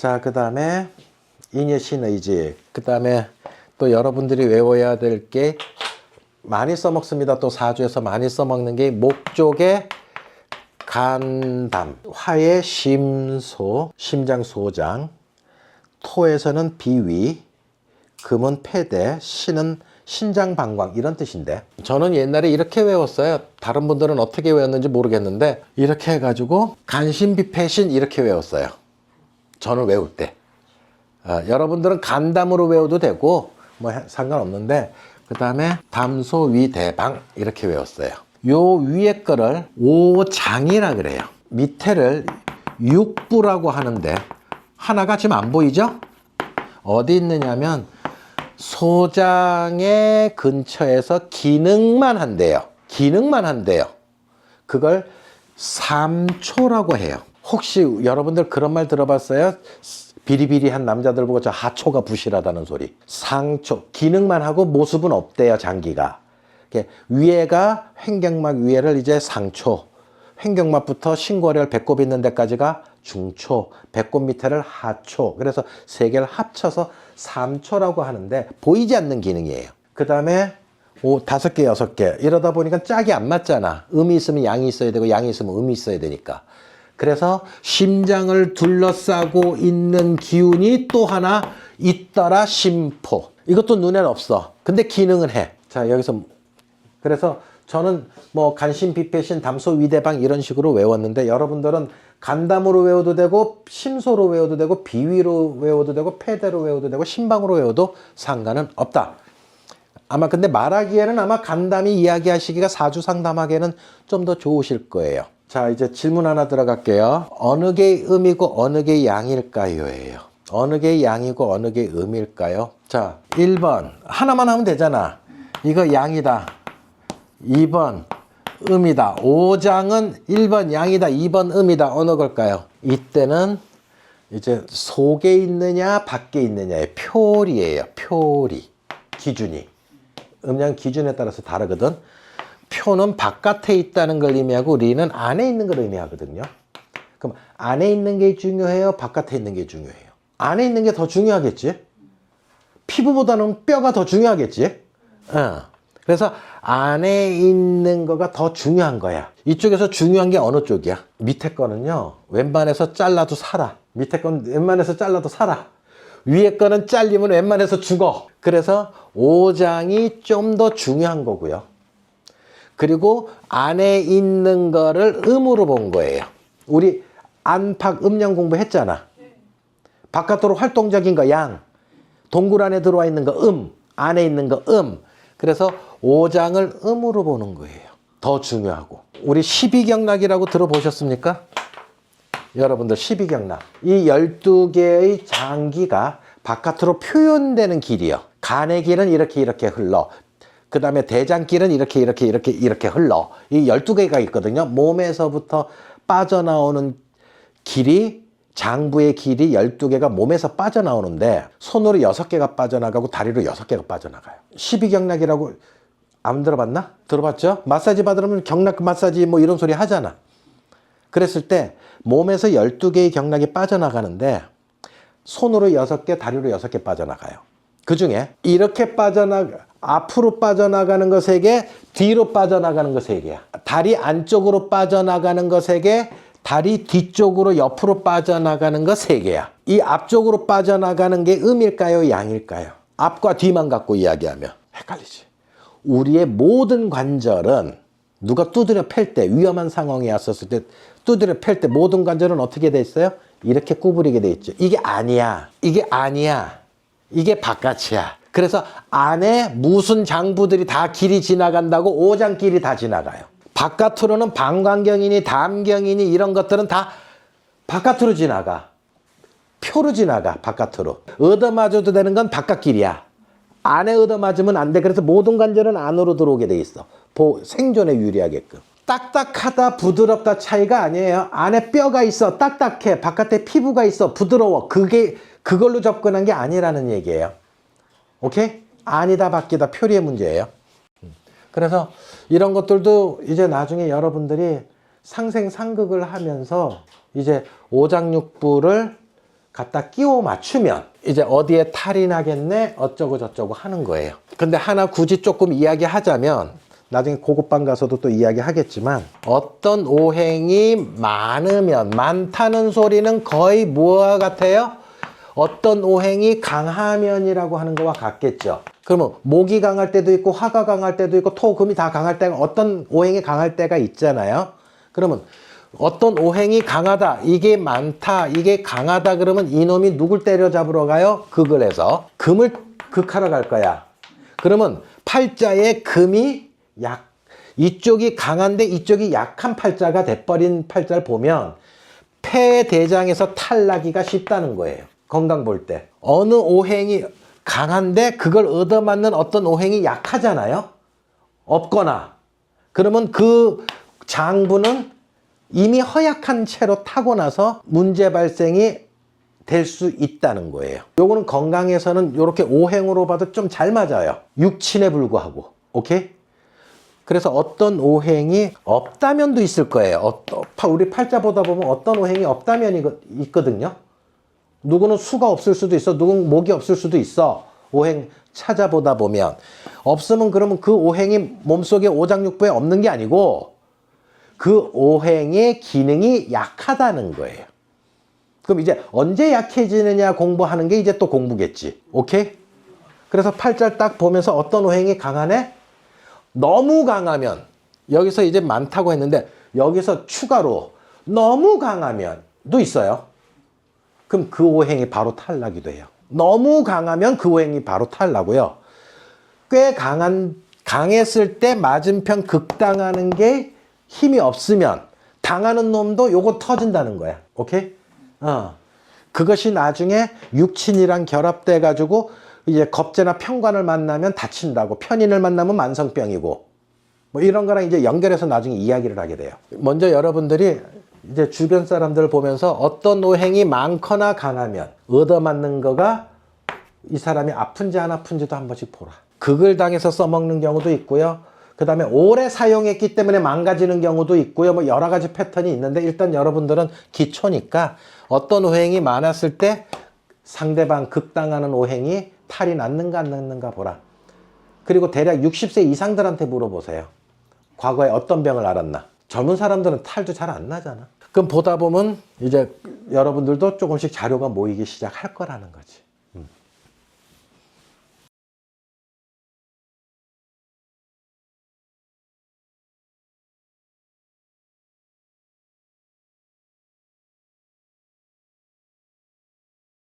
자, 그 다음에 인의 신의지. 그 다음에 또 여러분들이 외워야 될 게 많이 써먹습니다. 또 사주에서 많이 써먹는 게 목쪽에 간담, 화의 심소, 심장 소장, 토에서는 비위, 금은 폐대, 신은 신장 방광 이런 뜻인데 저는 옛날에 이렇게 외웠어요. 다른 분들은 어떻게 외웠는지 모르겠는데 이렇게 해가지고 간신비패신 이렇게 외웠어요. 저는 외울 때. 아, 여러분들은 간담으로 외워도 되고 뭐 해- 상관없는데 그 다음에 담소 위대방 이렇게 외웠어요. 요 위에 거를 오장이라 그래요. 밑에를 육부라고 하는데 하나가 지금 안 보이죠? 어디 있느냐면 소장의 근처에서 기능만 한대요. 기능만 한대요. 그걸 삼초라고 해요. 혹시 여러분들 그런 말 들어봤어요? 비리비리한 남자들 보고 저 하초가 부실하다는 소리. 상초. 기능만 하고 모습은 없대요, 장기가. 위에가 횡격막 위에를 이제 상초. 횡격막부터 신고열 배꼽 있는 데까지가 중초, 배꼽 밑에를 하초. 그래서 세 개를 합쳐서 삼초라고 하는데 보이지 않는 기능이에요. 그 다음에 오, 다섯 개, 여섯 개. 이러다 보니까 짝이 안 맞잖아. 음이 있으면 양이 있어야 되고 양이 있으면 음이 있어야 되니까. 그래서 심장을 둘러싸고 있는 기운이 또 하나 있더라 심포. 이것도 눈에는 없어. 근데 기능은 해. 자, 여기서 그래서 저는 뭐 간신 비패신 담소 위대방 이런 식으로 외웠는데 여러분들은 간담으로 외워도 되고 심소로 외워도 되고 비위로 외워도 되고 폐대로 외워도 되고 심방으로 외워도 상관은 없다. 아마 근데 말하기에는 아마 간담이 이야기하시기가 사주 상담하기에는 좀 더 좋으실 거예요. 자, 이제 질문 하나 들어갈게요. 어느 게 음이고 어느 게 양일까요?예요. 어느 게 양이고 어느 게 음일까요? 자, 1번. 하나만 하면 되잖아. 이거 양이다. 2번 음이다. 5장은 1번 양이다. 2번 음이다. 어느 걸까요? 이때는 이제 속에 있느냐 밖에 있느냐의 표리예요. 표리. 기준이. 음양 기준에 따라서 다르거든. 표는 바깥에 있다는 걸 의미하고 리는 안에 있는 걸 의미하거든요. 그럼 안에 있는 게 중요해요? 바깥에 있는 게 중요해요? 안에 있는 게 더 중요하겠지? 피부보다는 뼈가 더 중요하겠지? 어. 그래서 안에 있는 거가 더 중요한 거야. 이쪽에서 중요한 게 어느 쪽이야? 밑에 거는요, 웬만해서 잘라도 살아. 밑에 건 웬만해서 잘라도 살아. 위에 거는 잘리면 웬만해서 죽어. 그래서 오장이 좀 더 중요한 거고요. 그리고 안에 있는 거를 음으로 본 거예요. 우리 안팎 음양 공부했잖아. 바깥으로 활동적인 거 양, 동굴 안에 들어와 있는 거 음, 안에 있는 거 음. 그래서 오장을 음으로 보는 거예요. 더 중요하고. 우리 12경락이라고 들어보셨습니까? 여러분들 12경락. 이 12개의 장기가 바깥으로 표현되는 길이요. 간의 길은 이렇게 이렇게 흘러. 그 다음에 대장길은 이렇게 이렇게 이렇게 이렇게 흘러. 이 12개가 있거든요. 몸에서부터 빠져나오는 길이 장부의 길이 12개가 몸에서 빠져나오는데 손으로 6개가 빠져나가고 다리로 6개가 빠져나가요. 12경락이라고 안 들어봤나? 들어봤죠? 마사지 받으면 경락 마사지 뭐 이런 소리 하잖아. 그랬을 때 몸에서 12개의 경락이 빠져나가는데 손으로 6개, 다리로 6개 빠져나가요. 그 중에 이렇게 빠져나가 앞으로 빠져나가는 거 3개, 뒤로 빠져나가는 거 3개야. 다리 안쪽으로 빠져나가는 거 3개, 다리 뒤쪽으로 옆으로 빠져나가는 거 3개야. 이 앞쪽으로 빠져나가는 게 음일까요, 양일까요? 앞과 뒤만 갖고 이야기하면 헷갈리지. 우리의 모든 관절은 누가 두드려 팰 때 위험한 상황이 왔었을 때 두드려 팰 때 모든 관절은 어떻게 돼 있어요? 이렇게 구부리게 돼 있죠. 이게 아니야. 이게 아니야. 이게 바깥이야. 그래서 안에 무슨 장부들이 다 길이 지나간다고 오장길이 다 지나가요. 바깥으로는 방광경이니 담경이니 이런 것들은 다 바깥으로 지나가. 표로 지나가 바깥으로. 얻어맞아도 되는 건 바깥길이야. 안에 얻어맞으면 안 돼. 그래서 모든 관절은 안으로 들어오게 돼 있어. 보, 생존에 유리하게끔. 딱딱하다 부드럽다 차이가 아니에요. 안에 뼈가 있어 딱딱해. 바깥에 피부가 있어 부드러워. 그게 그걸로 접근한 게 아니라는 얘기예요. 오케이? 아니다 바뀌다 표리의 문제예요. 음. 그래서 이런 것들도 이제 나중에 여러분들이 상생상극을 하면서 이제 오장육부를 갖다 끼워 맞추면 이제 어디에 탈이 나겠네 어쩌고 저쩌고 하는 거예요. 근데 하나 굳이 조금 이야기하자면 나중에 고급방 가서도 또 이야기하겠지만 어떤 오행이 많으면 많다는 소리는 거의 뭐와 같아요? 어떤 오행이 강하면이라고 하는 거와 같겠죠. 그러면 목이 강할 때도 있고 화가 강할 때도 있고 토, 금이 다 강할 때가 어떤 오행이 강할 때가 있잖아요. 그러면 어떤 오행이 강하다, 이게 많다, 이게 강하다 그러면 이놈이 누굴 때려잡으러 가요? 극을 해서 금을 극하러 갈 거야. 그러면 팔자에 금이 약 이쪽이 강한데 이쪽이 약한 팔자가 돼버린 팔자를 보면 폐대장에서 탈나기가 쉽다는 거예요. 건강 볼 때. 어느 오행이 강한데 그걸 얻어맞는 어떤 오행이 약하잖아요. 없거나. 그러면 그 장부는 이미 허약한 채로 타고 나서 문제 발생이 될 수 있다는 거예요. 요거는 건강에서는 이렇게 오행으로 봐도 좀 잘 맞아요. 육친에 불구하고. 오케이? 그래서 어떤 오행이 없다면도 있을 거예요. 어, 어, 우리 팔자 보다 보면 어떤 오행이 없다면이 있거든요. 누구는 수가 없을 수도 있어. 누구는 목이 없을 수도 있어. 오행 찾아보다 보면. 없으면 그러면 그 오행이 몸속에 오장육부에 없는 게 아니고 그 오행의 기능이 약하다는 거예요. 그럼 이제 언제 약해지느냐 공부하는 게 이제 또 공부겠지. 오케이? 그래서 팔자를 딱 보면서 어떤 오행이 강하네? 너무 강하면 여기서 이제 많다고 했는데 여기서 추가로 너무 강하면도 있어요. 그럼 그 오행이 바로 탈락이 돼요. 너무 강하면 그 오행이 바로 탈나고요. 꽤 강한 강했을 때 맞은편 극당하는 게 힘이 없으면 당하는 놈도 요거 터진다는 거야. 오케이? 어. 그것이 나중에 육친이랑 결합돼 가지고 이제 겁재나 편관을 만나면 다친다고 편인을 만나면 만성병이고 뭐 이런 거랑 이제 연결해서 나중에 이야기를 하게 돼요. 먼저 여러분들이 이제 주변 사람들 보면서 어떤 오행이 많거나 강하면 얻어맞는 거가 이 사람이 아픈지 안 아픈지도 한 번씩 보라. 극을 당해서 써먹는 경우도 있고요. 그 다음에 오래 사용했기 때문에 망가지는 경우도 있고요. 뭐 여러 가지 패턴이 있는데 일단 여러분들은 기초니까 어떤 오행이 많았을 때 상대방 극당하는 오행이 탈이 났는가 안 났는가 보라. 그리고 대략 60세 이상들한테 물어보세요. 과거에 어떤 병을 앓았나. 젊은 사람들은 탈도 잘 안 나잖아. 그럼 보다 보면 이제 여러분들도 조금씩 자료가 모이기 시작할 거라는 거지.